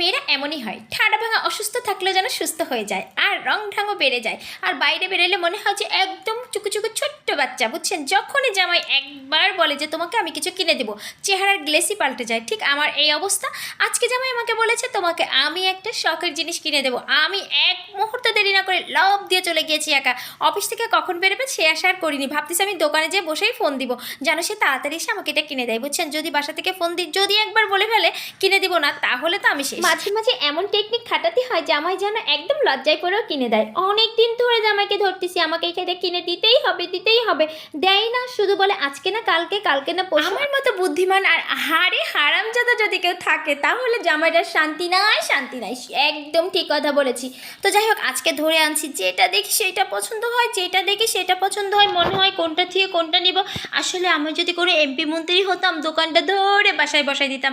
মেয়েরা এমনই হয়। ঠাডা ভাঙা অসুস্থ থাকলেও যেন সুস্থ হয়ে যায়। আর রং ঢাঙও বেড়ে যায়। আর বাইরে বেরোলে মনে হয় যে একদম চুকু চুকু ছোট্ট বাচ্চা, বুঝছেন? যখনই জামাই একবার বলে যে তোমাকে আমি কিছু কিনে দেবো, চেহারার গ্লেসি পাল্টে যায়। ঠিক আমার এই অবস্থা। আজকে জামাই আমাকে বলেছে, তোমাকে আমি একটা শখের জিনিস কিনে দেবো। আমি এক মুহূর্ত দেরি না করে লব দিয়ে চলে গিয়েছি একা। অফিস থেকে কখন বেরোবে সে আশা আর করিনি। ভাবতেছি আমি দোকানে যেয়ে বসেই ফোন দিব, যেন সে তাড়াতাড়ি এসে আমাকে এটা কিনে দেয়, বুঝছেন? যদি বাসা থেকে ফোন দিই, যদি একবার বলে ফেলে, কিনে দিব না, তাহলে তো আমি শেষ। মাঝে মাঝে এমন টেকনিক খাটাতে হয়, জামাই যেন একদম লজ্জায় পড়েও কিনে দেয়। অনেক দিন ধরে জামাইকে ধরতেছি, আমাকে এটা কিনে দিতেই হবে দিতেই হবে। দেয় না, শুধু বলে, আজকে না, কালকে কালকে না আমার মতো বুদ্ধিমান আর হারে হারামজাদা যদি কেউ থাকে, তাহলে জামাইটার শান্তি নাই শান্তি নাই। একদম ঠিক কথা বলেছি। তো যাই হোক, আজকে ধরে আনছি, যেটা দেখি সেটা পছন্দ হয়, যেটা দেখি সেটা পছন্দ হয়, মনে হয় কোনটা থেকে কোনটা নিব। আসলে আমি যদি কোনো এমপি মন্ত্রী হতাম, দোকানটা ধরে বাসায় বসায় দিতাম।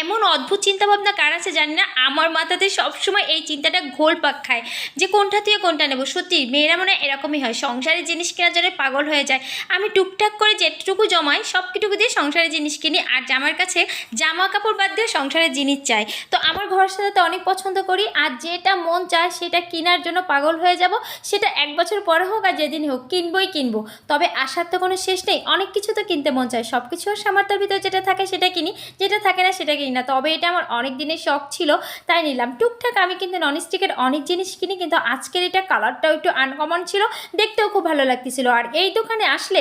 এমন অদ্ভুত চিন্তাভাবনা কার আছে জানি না, আমার মাথাতে সবসময় এই চিন্তাটা ঘোল পাক খায় যে কোনটা থেকে কোনটা নেব। সত্যি, মেয়েরা মনে এরকমই হয় সংসারের জিনিস কেনার জন্য পাগল হয়ে যায়। আমি টুকটাক করে যেটুকু জমাই সব সবকিটুকু দিয়ে সংসারের জিনিস কিনি। আর জামার কাছে জামা কাপড় বাদ দিয়ে সংসারের জিনিস চাই। তো আমার ঘর সাজাতে অনেক পছন্দ করি আর যেটা মন চায় সেটা কেনার জন্য পাগল হয়ে যাব। সেটা এক বছর পরে হোক আর যেদিন হোক কিনবই কিনবো। তবে আসার তো কোনো শেষ নেই। অনেক কিছু তো কিনতে মন চায়। সব কিছু সামর্থ্যের ভিতরে যেটা থাকে সেটা কিনি। যেটা থাকে না সেটা কিনি না। তবে এটা আমার অনেক দিনের শখ ছিল, তাই নিলাম। টুকটাক আমি কিন্তু ননস্টিকের অনেক জিনিস কিনি, কিন্তু আজকের এটা কালারটাও একটু আনকমন ছিল। দেখতেও খুব ভালো লাগতেছিল। আর এই দোকানে আসলে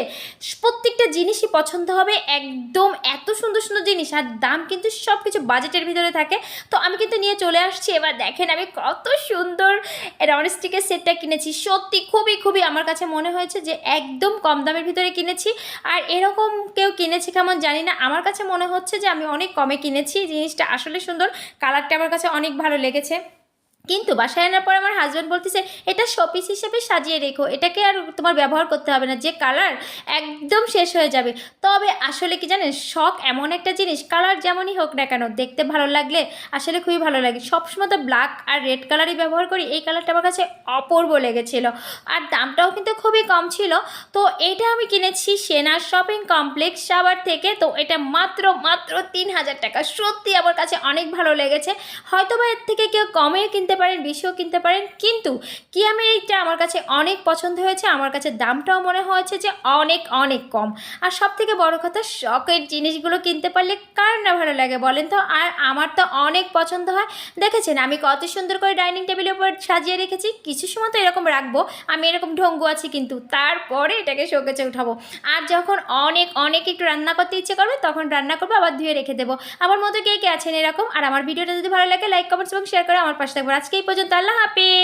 প্রত্যেকটা জিনিসই পছন্দ হবে। একদম এত সুন্দর সুন্দর জিনিস আর দাম কিন্তু সব কিছু বাজেটের ভিতরে থাকে। তো আমি কিন্তু নিয়ে চলে আসছি। এবার দেখেন আমি কত সুন্দর ননস্টিকের সেটটা কিনেছি। সত্যি খুবই খুবই আমার কাছে মনে হয়েছে যে একদম কম দামের ভিতরে কিনেছি। আর এরকম কেউ কিনেছি কেমন জানি না। আমার কাছে মনে হচ্ছে যে আমি অনেক কমে কিনেছি। জিনিসটা আসলে সুন্দর। কালারটা আমার কাছে অনেক ভালো লেগেছে। কিন্তু বাসায় আনার পর আমার হাজব্যান্ড বলতেছে, এটা শপিস হিসেবে সাজিয়ে রেখো। এটাকে আর তোমার ব্যবহার করতে হবে না। যে কালার একদম শেষ হয়ে যাবে। তবে আসলে কি জানেন, শখ এমন একটা জিনিস কালার যেমনই হোক না কেন, দেখতে ভালো লাগলে আসলে খুবই ভালো লাগে। সবসময় তো ব্ল্যাক আর রেড কালারই ব্যবহার করি। এই কালারটা আমার কাছে অপূর্ব লেগেছিল। আর দামটাও কিন্তু খুবই কম ছিল। তো এটা আমি কিনেছি সেনা শপিং কমপ্লেক্স সাবার থেকে। তো এটা মাত্র মাত্র তিন হাজার টাকা। সত্যি আমার কাছে অনেক ভালো লেগেছে। হয়তো বা এর থেকে কেউ কমে কমেও কিনতে পারেন, বেশিও কিনতে পারেন। কিন্তু কিয়ামের এইটা আমার কাছে অনেক পছন্দ হয়েছে। আমার কাছে দামটাও মনে হয়েছে যে অনেক অনেক কম। আর সব থেকে বড় কথা, শখের জিনিসগুলো কিনতে পারলে কার না ভালো লাগে বলেন তো? আর আমার তো অনেক পছন্দ হয়। দেখেছেন, আমি কত সুন্দর করে ডাইনিং টেবিলের উপর সাজিয়ে রেখেছি। কিছু সময় তো এরকম রাখব, আমি এরকম ঢঙ্গু আছি কিন্তু তারপরে এটাকে শোকেছে উঠাবো। আর যখন অনেক অনেক একটু রান্না করতে ইচ্ছে করবে, তখন রান্না করব, আবার ধুয়ে রেখে দেবো। আমার মতো কে কে আছেন এরকম? আর আমার ভিডিওটা যদি ভালো লাগে, লাইক, কমেন্টস এবং শেয়ার করে আমার পাশে থাকব আজকে এই পর্যন্ত আল্লাহ হাফিজ